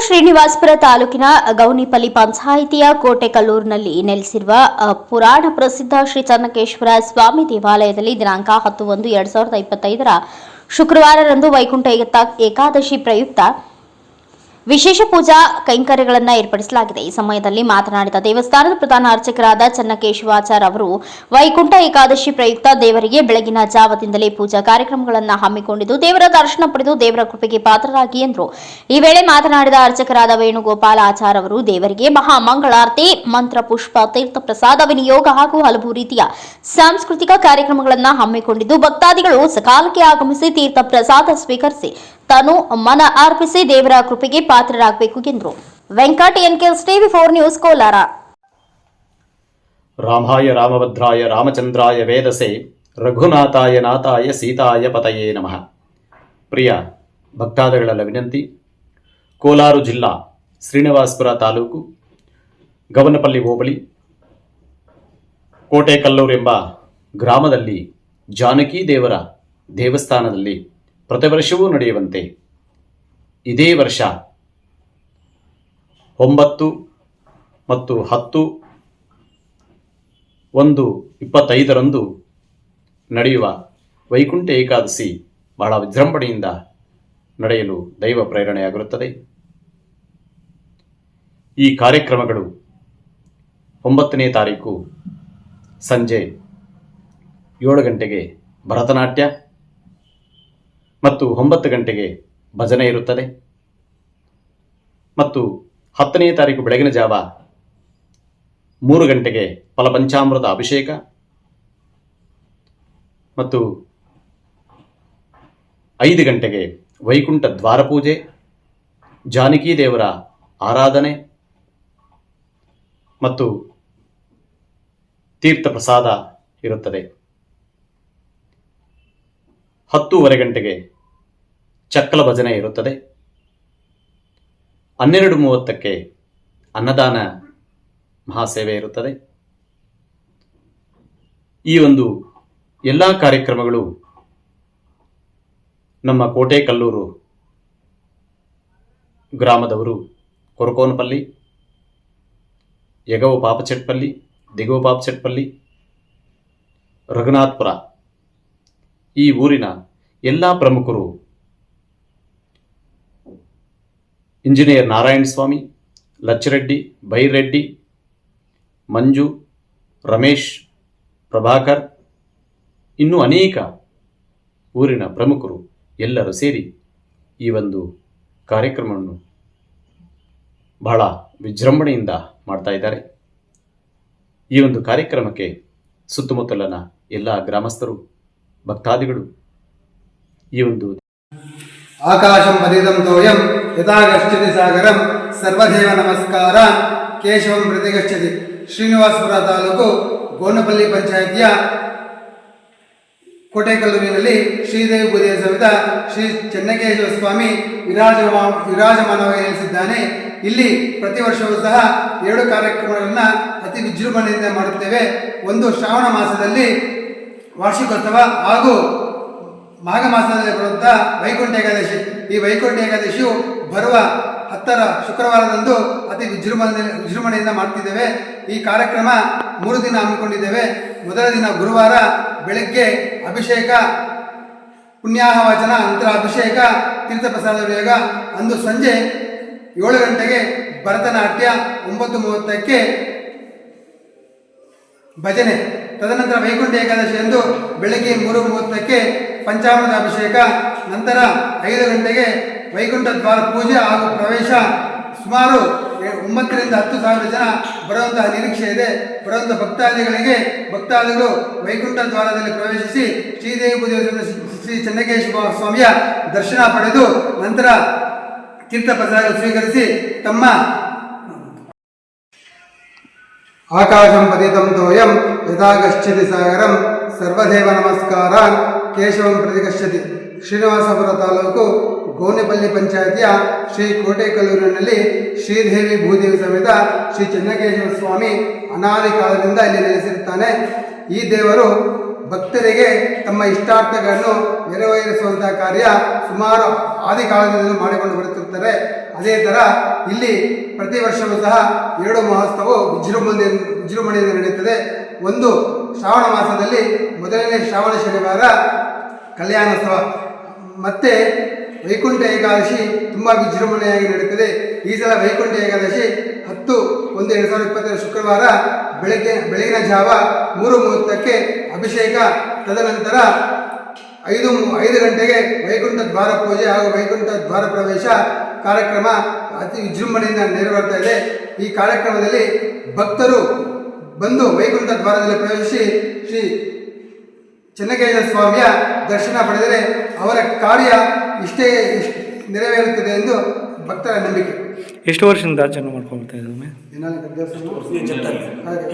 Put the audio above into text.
ಶ್ರೀನಿವಾಸಪುರ ತಾಲೂಕಿನ ಗೌನಿಪಲ್ಲಿ ಪಂಚಾಯಿತಿಯ ಕೋಟೆಕಲ್ಲೂರಿನಲ್ಲಿ ನೆಲೆಸಿರುವ ಪುರಾಣ ಪ್ರಸಿದ್ಧ ಶ್ರೀ ಚನ್ನಕೇಶ್ವರ ಸ್ವಾಮಿ ದೇವಾಲಯದಲ್ಲಿ ದಿನಾಂಕ ಹತ್ತು ಒಂದು ಎರಡ್ ಸಾವಿರದ ಇಪ್ಪತ್ತೈದರ ಶುಕ್ರವಾರರಂದು ವೈಕುಂಠ ಏಕಾದಶಿ ಪ್ರಯುಕ್ತ ವಿಶೇಷ ಪೂಜಾ ಕೈಂಕರ್ಯಗಳನ್ನು ಏರ್ಪಡಿಸಲಾಗಿದೆ. ಈ ಸಮಯದಲ್ಲಿ ಮಾತನಾಡಿದ ದೇವಸ್ಥಾನದ ಪ್ರಧಾನ ಅರ್ಚಕರಾದ ಚನ್ನಕೇಶವಾಚಾರ್ ಅವರು, ವೈಕುಂಠ ಏಕಾದಶಿ ಪ್ರಯುಕ್ತ ದೇವರಿಗೆ ಬೆಳಗಿನ ಜಾವದಿಂದಲೇ ಪೂಜಾ ಕಾರ್ಯಕ್ರಮಗಳನ್ನು ಹಮ್ಮಿಕೊಂಡಿದ್ದು, ದೇವರ ದರ್ಶನ ಪಡೆದು ದೇವರ ಕೃಪೆಗೆ ಪಾತ್ರರಾಗಿ ಎಂದರು. ಈ ವೇಳೆ ಮಾತನಾಡಿದ ಅರ್ಚಕರಾದ ವೇಣುಗೋಪಾಲ ಆಚಾರ್ ಅವರು, ದೇವರಿಗೆ ಮಹಾ ಮಂಗಳಾರತಿ, ಮಂತ್ರ ಪುಷ್ಪ, ತೀರ್ಥ ಪ್ರಸಾದ, ವಿನಿಯೋಗ ಹಾಗೂ ಹಲವು ರೀತಿಯ ಸಾಂಸ್ಕೃತಿಕ ಕಾರ್ಯಕ್ರಮಗಳನ್ನು ಹಮ್ಮಿಕೊಂಡಿದ್ದು, ಭಕ್ತಾದಿಗಳು ಸಕಾಲಕ್ಕೆ ಆಗಮಿಸಿ ತೀರ್ಥ ಪ್ರಸಾದ ಸ್ವೀಕರಿಸಿ, ತಾನು ಮನ ಅರ್ಪಿಸಿ ದೇವರ ಕೃಪೆಗೆ ಪಾತ್ರರಾಗಬೇಕು ಎಂದರು Venkat NKS TV four news Kolar ರಾಮಾಯ ರಾಮಭದ್ರಾಯ ರಾಮಚಂದ್ರಾಯ ವೇದಸೆ ರಘುನಾಥಾಯ ನಾಥಾಯ ಸೀತಾಯ ಪತಯೇ ನಮಃ ಪ್ರಿಯ ಭಕ್ತಾದಿಗಳೆಲ್ಲ ವಿನಂತಿ ಕೋಲಾರ ಜಿಲ್ಲಾ ಶ್ರೀನಿವಾಸಪುರ ತಾಲೂಕು ಗವನಪಲ್ಲಿ ಹೋಬಳಿ ಕೋಟೆಕಲ್ಲೂರು ಎಂಬ ಗ್ರಾಮದಲ್ಲಿ ಜಾನಕಿ ದೇವರ ದೇವಸ್ಥಾನದಲ್ಲಿ ಪ್ರತಿ ವರ್ಷವೂ ನಡೆಯುವಂತೆ ಇದೇ ವರ್ಷ ಒಂಬತ್ತು ಮತ್ತು ಹತ್ತು ಒಂದು ಇಪ್ಪತ್ತೈದರಂದು ನಡೆಯುವ ವೈಕುಂಠ ಏಕಾದಶಿ ಬಹಳ ವಿಜೃಂಭಣೆಯಿಂದ ನಡೆಯಲು ದೈವ ಪ್ರೇರಣೆಯಾಗಿರುತ್ತದೆ. ಈ ಕಾರ್ಯಕ್ರಮಗಳು ಒಂಬತ್ತನೇ ತಾರೀಕು ಸಂಜೆ ಏಳು ಗಂಟೆಗೆ ಭರತನಾಟ್ಯ ಮತ್ತು ಒಂಬತ್ತು ಗಂಟೆಗೆ ಭಜನೆ ಇರುತ್ತದೆ. ಮತ್ತು ಹತ್ತನೇ ತಾರೀಕು ಬೆಳಗಿನ ಜಾವ ಮೂರು ಗಂಟೆಗೆ ಫಲಪಂಚಾಮೃತ ಅಭಿಷೇಕ ಮತ್ತು ಐದು ಗಂಟೆಗೆ ವೈಕುಂಠ ದ್ವಾರಪೂಜೆ ಜಾನಕಿ ದೇವರ ಆರಾಧನೆ ಮತ್ತು ತೀರ್ಥ ಪ್ರಸಾದ ಇರುತ್ತದೆ. ಹತ್ತೂವರೆ ಗಂಟೆಗೆ ಚಕ್ಕಲ ಭಜನೆ ಇರುತ್ತದೆ. ಹನ್ನೆರಡು ಮೂವತ್ತಕ್ಕೆ ಅನ್ನದಾನ ಮಹಾಸೇವೆ ಇರುತ್ತದೆ. ಈ ಒಂದು ಎಲ್ಲ ಕಾರ್ಯಕ್ರಮಗಳು ನಮ್ಮ ಕೋಟೆ ಕಲ್ಲೂರು ಗ್ರಾಮದವರು ಕೊರಕೋನಪಲ್ಲಿ, ಯಗವ ಪಾಪಚೆಟ್ಪಲ್ಲಿ ದಿಗವ ಪಾಪಚೆಟ್ಪಲ್ಲಿ, ರಘುನಾಥ್ಪುರ ಈ ಊರಿನ ಎಲ್ಲ ಪ್ರಮುಖರು ಇಂಜಿನಿಯರ್ ನಾರಾಯಣ ಸ್ವಾಮಿ, ಲಚ್ಚರೆಡ್ಡಿ, ಬೈರೆಡ್ಡಿ, ಮಂಜು, ರಮೇಶ್, ಪ್ರಭಾಕರ್, ಇನ್ನೂ ಅನೇಕ ಊರಿನ ಪ್ರಮುಖರು ಎಲ್ಲರೂ ಸೇರಿ ಈ ಒಂದು ಕಾರ್ಯಕ್ರಮವನ್ನು ಬಹಳ ವಿಜೃಂಭಣೆಯಿಂದ ಮಾಡ್ತಾ ಇದ್ದಾರೆ. ಈ ಒಂದು ಕಾರ್ಯಕ್ರಮಕ್ಕೆ ಸುತ್ತಮುತ್ತಲಿನ ಎಲ್ಲ ಗ್ರಾಮಸ್ಥರು, ಭಕ್ತಾದಿಗಳು ಈ ಒಂದು ಆಕಾಶಂ ಪತಿತಂ ತೋಯಂ ಯಥಾ ಗಚ್ಚತಿ ಸಾಗರಂ ಸರ್ವದೇವ ನಮಸ್ಕಾರ ಕೇಶವಂ ಪ್ರತಿ ಗಚ್ಚತಿ ಶ್ರೀನಿವಾಸಪುರ ತಾಲೂಕು ಗೋನಪಲ್ಲಿ ಪಂಚಾಯಿತಿಯ ಕೋಟೆಕಲ್ಲೂರಿನಲ್ಲಿ ಶ್ರೀದೇವಿ ಪೂಜೆಯ ಸಮೇತ ಶ್ರೀ ಚೆನ್ನಕೇಶವ ಸ್ವಾಮಿ ವಿರಾಜ ವಿರಾಜಮಾನವಾಗಿ ನೆಲೆಸಿದ್ದಾನೆ. ಇಲ್ಲಿ ಪ್ರತಿ ವರ್ಷವೂ ಸಹ ಎರಡು ಕಾರ್ಯಕ್ರಮಗಳನ್ನು ಅತಿ ವಿಜೃಂಭಣೆಯಿಂದ ಮಾಡುತ್ತೇವೆ. ಒಂದು ಶ್ರಾವಣ ಮಾಸದಲ್ಲಿ ವಾರ್ಷಿಕೋತ್ಸವ ಹಾಗೂ ಮಾಘ ಮಾಸದಲ್ಲಿ ಬರುವಂಥ ವೈಕುಂಠ ಏಕಾದಶಿ. ಈ ವೈಕುಂಠ ಏಕಾದಶಿಯು ಬರುವ ಹತ್ತರ ಶುಕ್ರವಾರದಂದು ಅತಿ ವಿಜೃಂಭಣೆ, ವಿಜೃಂಭಣೆಯಿಂದ ಮಾಡ್ತಿದ್ದೇವೆ. ಈ ಕಾರ್ಯಕ್ರಮ ಮೂರು ದಿನ ಹಮ್ಮಿಕೊಂಡಿದ್ದೇವೆ. ಮೊದಲ ದಿನ ಗುರುವಾರ ಬೆಳಗ್ಗೆ ಅಭಿಷೇಕ ಪುಣ್ಯಾಹ ವಾಚನ ನಂತರ ಅಭಿಷೇಕ ತೀರ್ಥಪ್ರಸಾದ ವಿಯೋಗ ಅಂದು ಸಂಜೆ ಏಳು ಗಂಟೆಗೆ ಭರತನಾಟ್ಯ ಒಂಬತ್ತು ಮೂವತ್ತಕ್ಕೆ ಭಜನೆ. ತದನಂತರ ವೈಕುಂಠ ಏಕಾದಶಿ ಎಂದು ಬೆಳಗ್ಗೆ ಮೂರು ಮೂವತ್ತಕ್ಕೆ ಪಂಚಾಮೃತ ಅಭಿಷೇಕ, ನಂತರ ಐದು ಗಂಟೆಗೆ ವೈಕುಂಠ ದ್ವಾರ ಪೂಜೆ ಹಾಗೂ ಪ್ರವೇಶ. ಸುಮಾರು ಒಂಬತ್ತರಿಂದ ಹತ್ತು ಸಾವಿರ ಜನ ಬರುವಂತಹ ನಿರೀಕ್ಷೆ ಇದೆ. ಬರುವಂಥ ಭಕ್ತಾದಿಗಳಿಗೆ, ಭಕ್ತಾದಿಗಳು ವೈಕುಂಠ ದ್ವಾರದಲ್ಲಿ ಪ್ರವೇಶಿಸಿ ಶ್ರೀದೇವಿ ಪೂಜೆ ಶ್ರೀ ಚೆನ್ನಕೇಶ್ವರ ಸ್ವಾಮಿಯ ದರ್ಶನ ಪಡೆದು ನಂತರ ತೀರ್ಥ ಸ್ವೀಕರಿಸಿ ತಮ್ಮ ಆಕಾಶಂ ಪತಿತಂ ತೋಯಂ ಯಥಾ ಗಚ್ಚತಿ ಸಾಗರಂ ಸರ್ವದೇವ ನಮಸ್ಕಾರಾನ್ ಕೇಶವಂ ಪ್ರತಿ ಗಚ್ಚತಿ ಶ್ರೀನಿವಾಸಪುರ ತಾಲೂಕು ಗೋನೆಪಲ್ಲಿ ಪಂಚಾಯತಿಯ ಶ್ರೀ ಕೋಟೆಕಲ್ಲೂರಿನಲ್ಲಿ ಶ್ರೀದೇವಿ ಭೂದೇವಿ ಸಮೇತ ಶ್ರೀ ಚೆನ್ನಕೇಶವ ಸ್ವಾಮಿ ಅನಾದಿ ಕಾಲದಿಂದ ಇಲ್ಲಿ ನೆಲೆಸಿರುತ್ತಾನೆ. ಈ ದೇವರು ಭಕ್ತರಿಗೆ ತಮ್ಮ ಇಷ್ಟಾರ್ಥಗಳನ್ನು ನೆರವೇರಿಸುವಂತಹ ಕಾರ್ಯ ಸುಮಾರು ಆದಿ ಕಾಲದಿಂದಲೂ ಮಾಡಿಕೊಂಡು ಬರುತ್ತಿರುತ್ತಾರೆ. ಅದೇ ಥರ ಇಲ್ಲಿ ಪ್ರತಿ ವರ್ಷವೂ ಸಹ ಎರಡು ಮಹೋತ್ಸವವು ವಿಜೃಂಭಣೆ ವಿಜೃಂಭಣೆಯಿಂದ ನಡೆಯುತ್ತದೆ. ಒಂದು ಶ್ರಾವಣ ಮಾಸದಲ್ಲಿ ಮೊದಲನೇ ಶ್ರಾವಣ ಶನಿವಾರ ಕಲ್ಯಾಣೋತ್ಸವ. ಮತ್ತೆ ವೈಕುಂಠ ಏಕಾದಶಿ ತುಂಬ ವಿಜೃಂಭಣೆಯಾಗಿ ನಡೆಯುತ್ತದೆ. ಈ ಸಲ ವೈಕುಂಠ ಏಕಾದಶಿ ಹತ್ತು ಒಂದು ಎರಡು ಸಾವಿರದ ಇಪ್ಪತ್ತರ ಶುಕ್ರವಾರ ಬೆಳಗ್ಗೆ ಬೆಳಗಿನ ಜಾವ ಮೂರು ಮುಹೂರ್ತಕ್ಕೆ ಅಭಿಷೇಕ. ತದನಂತರ ಐದು ಐದು ಗಂಟೆಗೆ ವೈಕುಂಠ ದ್ವಾರ ಪೂಜೆ ಹಾಗೂ ವೈಕುಂಠ ದ್ವಾರ ಪ್ರವೇಶ ಕಾರ್ಯಕ್ರಮ ಅತಿ ವಿಜೃಂಭಣೆಯಿಂದ ನೆರವೇರ್ತಾ ಇದೆ. ಈ ಕಾರ್ಯಕ್ರಮದಲ್ಲಿ ಭಕ್ತರು ಬಂದು ವೈಕುಂಠ ದ್ವಾರದಲ್ಲಿ ಪ್ರವೇಶಿಸಿ ಶ್ರೀ ಚೆನ್ನಕೇಶ್ವರ ಸ್ವಾಮಿಯ ದರ್ಶನ ಪಡೆದರೆ ಅವರ ಕಾರ್ಯ ಇಷ್ಟೇ ಇಷ್ಟ್ ನೆರವೇರುತ್ತದೆ ಎಂದು ಭಕ್ತರ ನಂಬಿಕೆ. ಎಷ್ಟು ವರ್ಷದಿಂದ ಆಚರಣೆ ಮಾಡ್ಕೊಳ್ತಾ ಹಾಗೆ.